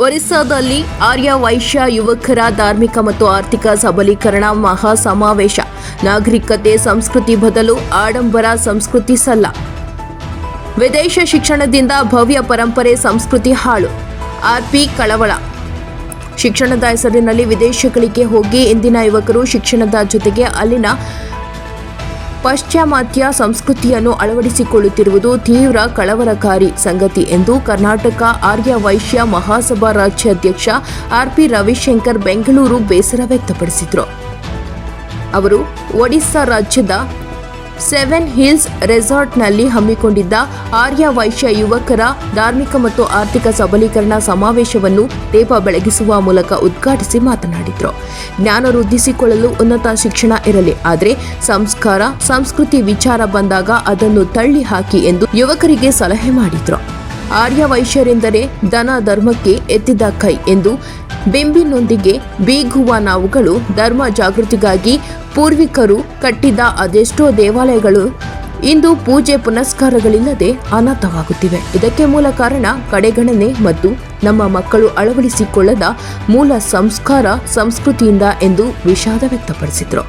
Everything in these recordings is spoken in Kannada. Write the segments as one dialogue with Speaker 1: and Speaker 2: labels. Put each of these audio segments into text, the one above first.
Speaker 1: ಒರಿಸ್ಸಾದಲ್ಲಿ ಆರ್ಯ ವೈಶ್ಯ, ಯುವಕರ ಧಾರ್ಮಿಕ ಮತ್ತು ಆರ್ಥಿಕ ಸಬಲೀಕರಣ ಮಹಾ ಸಮಾವೇಶ. ನಾಗರಿಕತೆ, ಸಂಸ್ಕೃತಿ ಬದಲು ಆಡಂಬರ ಸಂಸ್ಕೃತಿ ಸಲ್ಲ. ವಿದೇಶ ಶಿಕ್ಷಣದಿಂದ ಭವ್ಯ ಪರಂಪರೆ ಸಂಸ್ಕೃತಿ ಹಾಳು. ಆರ್ಪಿ ಕಳವಳ. ಶಿಕ್ಷಣದ ಹೆಸರಿನಲ್ಲಿ ವಿದೇಶಗಳಿಗೆ ಹೋಗಿ ಇಂದಿನ ಯುವಕರು ಶಿಕ್ಷಣದ ಜೊತೆಗೆ ಅಲ್ಲಿನ ಪಾಶ್ಚಿಮಾತ್ಯ ಸಂಸ್ಕೃತಿಯನ್ನು ಅಳವಡಿಸಿಕೊಳ್ಳುತ್ತಿರುವುದು ತೀವ್ರ ಕಳವಳಕಾರಿ ಸಂಗತಿ ಎಂದು ಕರ್ನಾಟಕ ಆರ್ಯ ವೈಶ್ಯ ಮಹಾಸಭಾ ರಾಜ್ಯಾಧ್ಯಕ್ಷ ಆರ್ಪಿ ರವಿಶಂಕರ್ ಬೆಂಗಳೂರು ಬೇಸರ ವ್ಯಕ್ತಪಡಿಸಿದರು. ಅವರು ಒಡಿಸ್ಸಾ ರಾಜ್ಯದ ಸೆವೆನ್ ಹಿಲ್ಸ್ ರೆಸಾರ್ಟ್ನಲ್ಲಿ ಹಮ್ಮಿಕೊಂಡಿದ್ದ ಆರ್ಯ ವೈಶ್ಯ ಯುವಕರ ಧಾರ್ಮಿಕ ಮತ್ತು ಆರ್ಥಿಕ ಸಬಲೀಕರಣ ಸಮಾವೇಶವನ್ನು ದೀಪ ಬೆಳಗಿಸುವ ಮೂಲಕ ಉದ್ಘಾಟಿಸಿ ಮಾತನಾಡಿದರು. ಜ್ಞಾನ ವೃದ್ಧಿಸಿಕೊಳ್ಳಲು ಉನ್ನತ ಶಿಕ್ಷಣ ಇರಲಿ, ಆದರೆ ಸಂಸ್ಕಾರ, ಸಂಸ್ಕೃತಿ ವಿಚಾರ ಬಂದಾಗ ಅದನ್ನು ತಳ್ಳಿ ಹಾಕಿ ಎಂದು ಯುವಕರಿಗೆ ಸಲಹೆ ಮಾಡಿದರು. ಆರ್ಯ ವೈಶ್ಯರೆಂದರೆ ಧನ ಧರ್ಮಕ್ಕೆ ಎತ್ತಿದ ಕೈ ಎಂದು ಬಿಂಬಿನೊಂದಿಗೆ ಬೀಗುವ ನಾವುಗಳು ಧರ್ಮ ಜಾಗೃತಿಗಾಗಿ ಪೂರ್ವಿಕರು ಕಟ್ಟಿದ ಅದೆಷ್ಟೋ ದೇವಾಲಯಗಳು ಇಂದು ಪೂಜೆ ಪುನಸ್ಕಾರಗಳಿಲ್ಲದೆ ಅನಾಥವಾಗುತ್ತಿವೆ. ಇದಕ್ಕೆ ಮೂಲ ಕಾರಣ ಕಡೆಗಣನೆ ಮತ್ತು ನಮ್ಮ ಮಕ್ಕಳು ಅಳವಡಿಸಿಕೊಳ್ಳದ ಮೂಲ ಸಂಸ್ಕಾರ ಸಂಸ್ಕೃತಿಯಿಂದ ಎಂದು ವಿಷಾದ ವ್ಯಕ್ತಪಡಿಸಿದರು.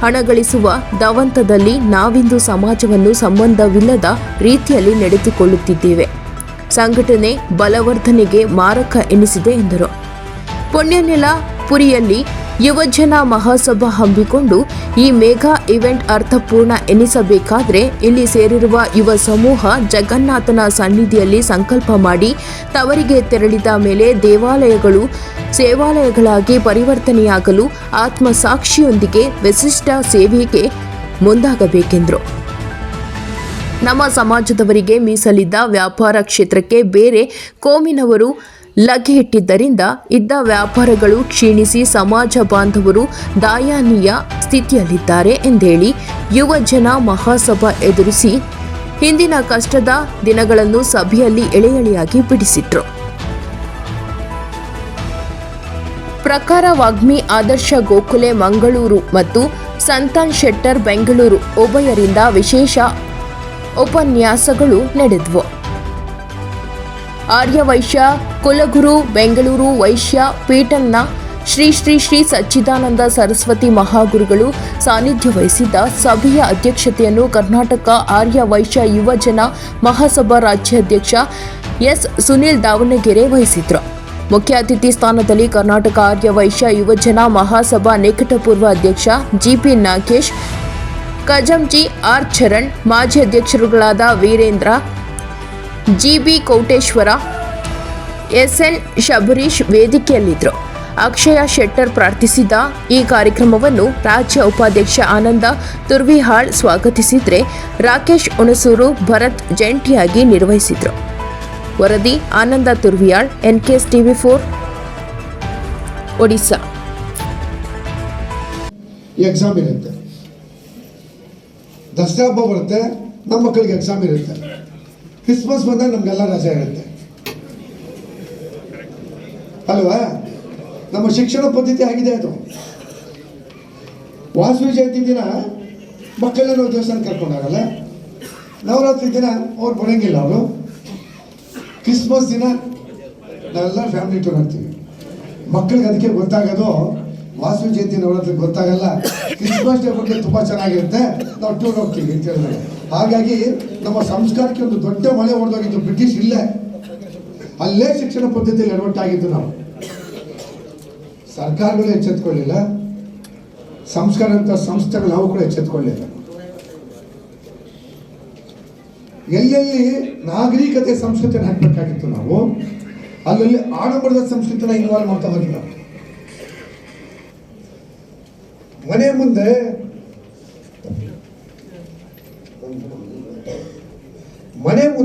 Speaker 1: ಹಣ ಗಳಿಸುವ ದಾವಂತದಲ್ಲಿ ನಾವಿಂದು ಸಮಾಜವನ್ನು ಸಂಬಂಧವಿಲ್ಲದ ರೀತಿಯಲ್ಲಿ ನಡೆದುಕೊಳ್ಳುತ್ತಿದ್ದೇವೆ. ಸಂಘಟನೆ ಬಲವರ್ಧನೆಗೆ ಮಾರಕ ಎನಿಸಿದೆ ಎಂದರು. ಪುಣ್ಯನೆಲ ಪುರಿಯಲ್ಲಿ ಯುವಜನ ಮಹಾಸಭಾ ಹಮ್ಮಿಕೊಂಡು ಈ ಮೇಘಾ ಇವೆಂಟ್ ಅರ್ಥಪೂರ್ಣ ಎನಿಸಬೇಕಾದ್ರೆ ಇಲ್ಲಿ ಸೇರಿರುವ ಯುವ ಸಮೂಹ ಜಗನ್ನಾಥನ ಸನ್ನಿಧಿಯಲ್ಲಿ ಸಂಕಲ್ಪ ಮಾಡಿ ತವರಿಗೆ ತೆರಳಿದ ಮೇಲೆ ದೇವಾಲಯಗಳು ಸೇವಾಲಯಗಳಾಗಿ ಪರಿವರ್ತನೆಯಾಗಲು ಆತ್ಮಸಾಕ್ಷಿಯೊಂದಿಗೆ ವಿಶಿಷ್ಟ ಸೇವೆಗೆ ಮುಂದಾಗಬೇಕೆಂದರು. ನಮ್ಮ ಸಮಾಜದವರಿಗೆ ಮೀಸಲಿದ್ದ ವ್ಯಾಪಾರ ಕ್ಷೇತ್ರಕ್ಕೆ ಬೇರೆ ಕೋಮಿನವರು ಲಗ್ಗೆ ಇಟ್ಟಿದ್ದರಿಂದ ಇದ್ದ ವ್ಯಾಪಾರಗಳು ಕ್ಷೀಣಿಸಿ ಸಮಾಜ ಬಾಂಧವರು ದಾಯಾನೀಯ ಸ್ಥಿತಿಯಲ್ಲಿದ್ದಾರೆ ಎಂದೇಳಿ ಯುವ ಜನ ಮಹಾಸಭಾ ಎದುರಿಸಿ ಹಿಂದಿನ ಕಷ್ಟದ ದಿನಗಳನ್ನು ಸಭೆಯಲ್ಲಿ ಎಳೆಯಳೆಯಾಗಿ ಬಿಡಿಸಿದ್ರು. ಪ್ರಕಾರ ವಾಗ್ಮಿ ಆದರ್ಶ ಗೋಕುಲೆ ಮಂಗಳೂರು ಮತ್ತು ಸಂತಾನ್ ಶೆಟ್ಟರ್ ಬೆಂಗಳೂರು ಉಭಯರಿಂದ ವಿಶೇಷ ಉಪನ್ಯಾಸಗಳು ನಡೆದವು. ಆರ್ಯ ವೈಶ್ಯ ಕುಲಗುರು, ಬೆಂಗಳೂರು ವೈಶ್ಯ ಪೀಠಂನ ಶ್ರೀ ಶ್ರೀ ಶ್ರೀ ಸಚ್ಚಿದಾನಂದ ಸರಸ್ವತಿ ಮಹಾಗುರುಗಳು ಸಾನ್ನಿಧ್ಯ ವಹಿಸಿದ್ದ ಸಭೆಯ ಅಧ್ಯಕ್ಷತೆಯನ್ನು ಕರ್ನಾಟಕ ಆರ್ಯ ವೈಶ್ಯ ಯುವಜನ ಮಹಾಸಭಾ ರಾಜ್ಯಾಧ್ಯಕ್ಷ ಎಸ್. ಸುನಿಲ್ ದಾವಣಗೆರೆ ವಹಿಸಿದ್ರು. ಮುಖ್ಯ ಅತಿಥಿ ಸ್ಥಾನದಲ್ಲಿ ಕರ್ನಾಟಕ ಆರ್ಯ ವೈಶ್ಯ ಯುವಜನ ಮಹಾಸಭಾ ನಿಕಟಪೂರ್ವ ಅಧ್ಯಕ್ಷ ಜಿಪಿ ನಾಗೇಶ್, ಕಜಂಜಿ ಆರ್ ಚರಣ್ ಮಾಜಿ ಅಧ್ಯಕ್ಷರುಗಳಾದ ವೀರೇಂದ್ರ ಜಿಬಿ ಕೋಟೇಶ್ವರ, ಎಸ್ಎನ್ ಶಬರೀಶ್ ವೇದಿಕೆಯಲ್ಲಿದ್ದರು. ಅಕ್ಷಯ ಶೆಟ್ಟರ್ ಪ್ರಾರ್ಥಿಸಿದ ಈ ಕಾರ್ಯಕ್ರಮವನ್ನು ರಾಜ್ಯ ಉಪಾಧ್ಯಕ್ಷ ಆನಂದ ತುರ್ವಿಹಾಳ್ ಸ್ವಾಗತಿಸಿದ್ರೆ ರಾಕೇಶ್ ಹುಣಸೂರು ಭರತ್ ಜಂಟಿಯಾಗಿ ನಿರ್ವಹಿಸಿದರು. ವರದಿ Ananda Turviyal NKS TV four, Odisha.
Speaker 2: Exam ಇರುತ್ತೆ. ದಸರಾ ಹಬ್ಬ ಬರುತ್ತೆ, ನಮ್ಮ ಮಕ್ಕಳಿಗೆ ಎಕ್ಸಾಮ್ ಇರುತ್ತೆ. ಕ್ರಿಸ್ಮಸ್ ಬಂದಾಗ ನಮಗೆಲ್ಲ ರಜೆ ಇರುತ್ತೆ. ಅಲ್ವಾ? ನಮ್ಮ ಶಿಕ್ಷಣ ಪದ್ಧತಿ ಆಗಿದೆ ಅದು. ವಾಸವಿ ಜಯಂತಿ ದಿನ ಮಕ್ಕಳನ್ನ ನಾವು ದೇವಸ್ಥಾನ ಕರ್ಕೊಂಡಾಗಲ್ಲ ನವರಾತ್ರಿ ದಿನ ಅವ್ರು ಬರೋಂಗಿಲ್ಲ ಅವರು. ಕ್ರಿಸ್ಮಸ್ ದಿನ ನಾವೆಲ್ಲ ಫ್ಯಾಮಿಲಿ ಟೂರ್ ಹಾಕ್ತೀವಿ ಮಕ್ಕಳಿಗೆ ಅದಕ್ಕೆ ಗೊತ್ತಾಗೋದು, ವಾಸವಿ ಜಯಂತಿ ನವರಾತ್ರಿ ಗೊತ್ತಾಗಲ್ಲ. ಡೇ ಬಗ್ಗೆ ತುಂಬ ಚೆನ್ನಾಗಿರುತ್ತೆ. ನಾವು ಟೂರ್ ಹೋಗ್ತೀವಿ ಅಂತ ಹೇಳಿದ್ರೆ. ಹಾಗಾಗಿ ನಮ್ಮ ಸಂಸ್ಕಾರಕ್ಕೆ ಒಂದು ದೊಡ್ಡ ಮಳೆ ಹೊಡೆದೋಗಿದ್ದು ಬ್ರಿಟಿಷ್ ಇಲ್ಲೇ. ಅಲ್ಲೇ ಶಿಕ್ಷಣ ಪದ್ಧತಿಯಲ್ಲಿ ಎಡವಟ್ಟಾಗಿದ್ದು ನಾವು. ಸರ್ಕಾರಗಳು ಎಚ್ಚೆತ್ಕೊಳ್ಳಿಲ್ಲ. ಸಂಸ್ಕಾರ ಅಂತ ಸಂಸ್ಥೆಗಳು ನಾವು ಕೂಡ ಎಚ್ಚೆತ್ಕೊಳ್ಳಿಲ್ಲ. ಎಲ್ಲೆಲ್ಲಿ ನಾಗರಿಕತೆ ಸಂಸ್ಕೃತಿಯನ್ನು ಹಾಕಬೇಕಾಗಿತ್ತು ನಾವು, ಅಲ್ಲಲ್ಲಿ ಆಡಂಬರದ ಸಂಸ್ಕೃತಿನ ಇನ್ವಾಲ್ವ್ ಮಾಡ್ತಾ ಹೋಗಿ ನಾವು ಮನೆ ಮುಂದೆ ಮನೆ ಮುಂದೆ